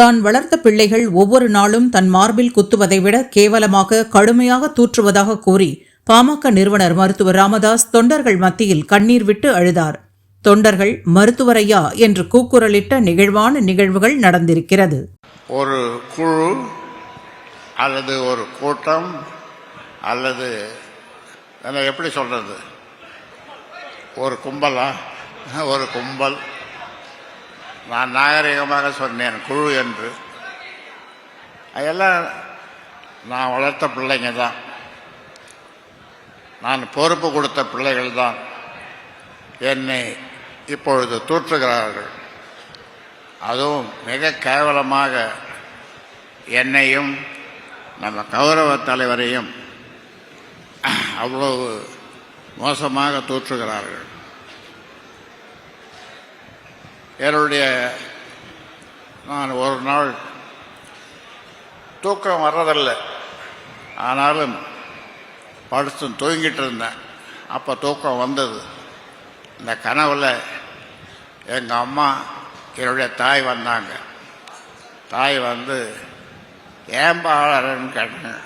தான் வளர்த்த பிள்ளைகள் ஒவ்வொரு நாளும் தன் மார்பில் குத்துவதை விட கேவலமாக கடுமையாக தூற்றுவதாக கூறி பாமக நிறுவனர் மருத்துவர் ராமதாஸ் தொண்டர்கள் மத்தியில் கண்ணீர் விட்டு அழுதார். தொண்டர்கள் மருத்துவரையா? என்று கூக்குரலிட்ட நிகழ்வான நிகழ்வுகள் நடந்திருக்கிறது. ஒரு குழு அல்லது ஒரு கூட்டம் அல்லது எப்படி சொல்றது? ஒரு கும்பலா? ஒரு கும்பல். நான் நாகரிகமாக சொன்னேன் குழு என்று. அதெல்லாம் நான் வளர்த்த பிள்ளைங்க தான். நான் பொறுப்பு கொடுத்த பிள்ளைகள் தான். என்னை இப்பொழுது தூற்றுகிறார்கள். அதுவும் மிக கேவலமாக என்னையும் நம்ம கௌரவ தலைவரையும் அவ்வளவு மோசமாக தூற்றுகிறார்கள். என்னுடைய நான் ஒரு நாள் தூக்கம் வர்றதில்லை. ஆனாலும் படுத்து தூங்கிட்டு இருந்தேன். அப்போ தூக்கம் வந்தது. இந்த கனவில் எங்கள் அம்மா என்னுடைய தாய் வந்தாங்க. தாய் வந்து ஏன்பா அழறன்னு கேட்டாங்க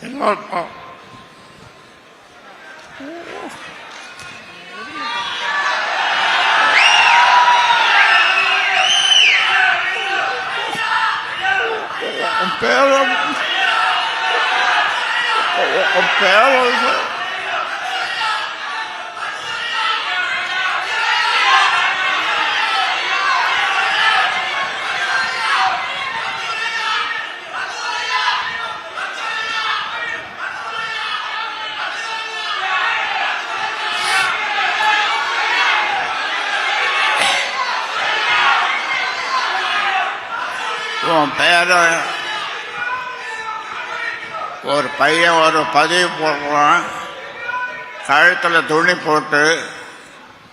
எல்லாருக்கும் உன் பேரும் உன் பேரும் உன் பேரும் ஒரு பையன் ஒரு பதிவு போடுறான். கழுத்தில் துணி போட்டு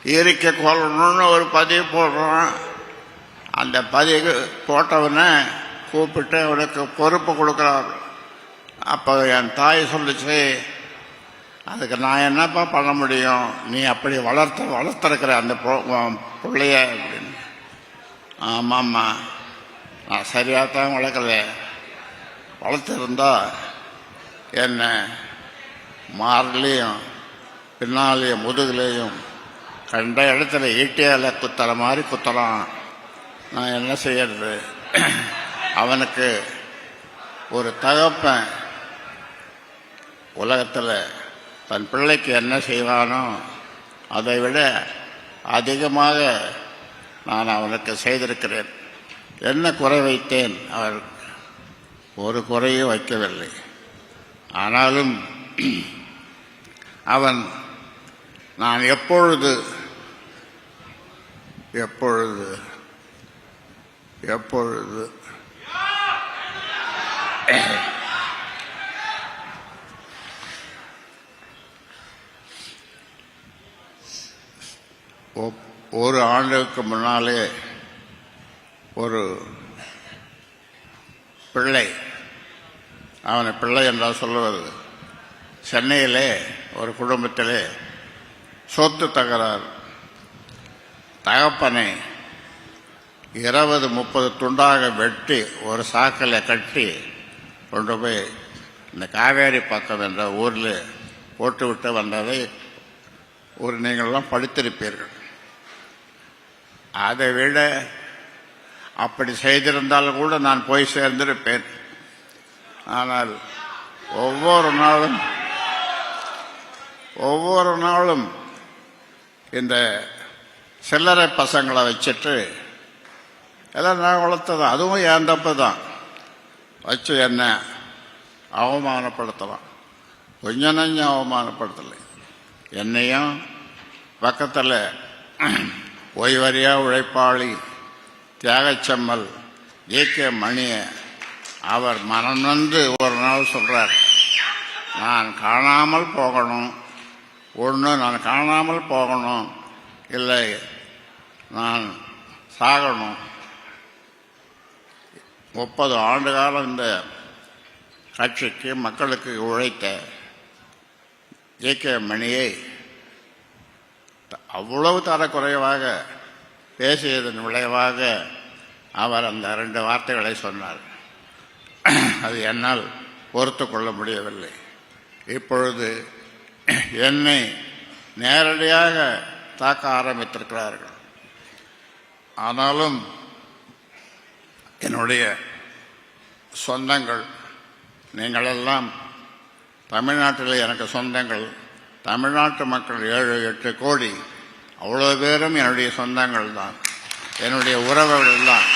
இருக்க கொள்ளணும்னு ஒரு பதிவு போடுறான். அந்த பதிவு போட்டவனை கூப்பிட்டு அவனுக்கு பொறுப்பு கொடுக்குறாரு. அப்போ என் தாய் சொல்லிச்சு அதுக்கு நான் என்னப்பா பண்ண முடியும்? நீ அப்படி வளர்த்து வளர்த்துருக்கிற அந்த பிள்ளைய அப்படின்னு. ஆமாம்மா நான் சரியாக தான் வளர்க்கல. வளர்த்துருந்தா என்ன? மார்லேயும் பின்னாலேயும் முதுகுலேயும் கண்ட இடத்துல ஈட்டியால் குத்துற மாதிரி குத்தலாம். நான் என்ன செய்யறது? அவனுக்கு ஒரு தகப்பன் உலகத்தில் தன் பிள்ளைக்கு என்ன செய்வானோ அதை விட அதிகமாக நான் அவனுக்கு செய்திருக்கிறேன். என்ன குறை வைத்தேன்? அவர் ஒரு குறையும் வைக்கவில்லை. ஆனாலும் அவன் நான் எப்பொழுது எப்பொழுது எப்பொழுது ஒரு ஆண்டுக்கு முன்னாலே ஒரு பிள்ளை அவனை பிள்ளை என்றால் சொல்லுவது. சென்னையிலே ஒரு குடும்பத்திலே சொத்து தகராறு. தகப்பனை இருபது முப்பது துண்டாக வெட்டி ஒரு சாக்கில் கட்டி கொண்டு போய் இந்த காவேரி பக்கம் என்ற ஊரில் போட்டு விட்டு வந்ததை ஒரு நீங்களெல்லாம் படித்திருப்பீர்கள். அதை விட அப்படி செய்திருந்தால் கூட நான் போய் சேர்ந்திருப்பேன். ஆனால் ஒவ்வொரு நாளும் ஒவ்வொரு நாளும் இந்த சில்லறை பசங்களை வச்சுட்டு எல்லாம் நான் வளர்த்ததான் அதுவும் என் தப்பு தான். வச்சு என்ன அவமானப்படுத்தலாம். கொஞ்சம் நஞ்சம் அவமானப்படுத்தலை. என்னையும் பக்கத்தில் ஓய்வறியா உழைப்பாளி தியாகச்சம்மல் ஏ கே மணியை அவர் மனம் வந்து ஒரு நாள் சொல்றார் நான் காணாமல் போகணும். ஒன்று நான் காணாமல் போகணும். இல்லை நான் சாகணும். முப்பது ஆண்டு காலம் இந்த கட்சிக்கு மக்களுக்கு உழைத்த ஏ கே. மணியை அவ்வளவு தரக்குறைவாக பேசியதன் விளைவாக அவர் அந்த ரெண்டு வார்த்தைகளை சொன்னார். அது என்னால் பொறுத்து கொள்ள முடியவில்லை. இப்பொழுது என்னை நேரடியாக தாக்க ஆரம்பித்திருக்கிறார்கள். ஆனாலும் என்னுடைய சொந்தங்கள் நீங்களெல்லாம் தமிழ்நாட்டில் எனக்கு சொந்தங்கள் தமிழ்நாட்டு மக்கள் ஏழு எட்டு கோடி அவ்வளோ பேரும் என்னுடைய சொந்தங்கள் தான் என்னுடைய உறவுகள் தான்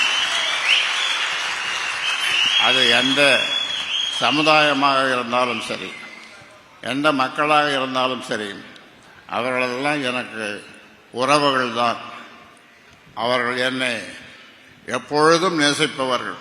அது எந்த சமுதாயமாக இருந்தாலும் சரி எந்த மக்களாக இருந்தாலும் சரி அவர்களெல்லாம் எனக்கு உறவுகள் தான் அவர்கள் என்னை எப்பொழுதும் நேசிப்பவர்கள்.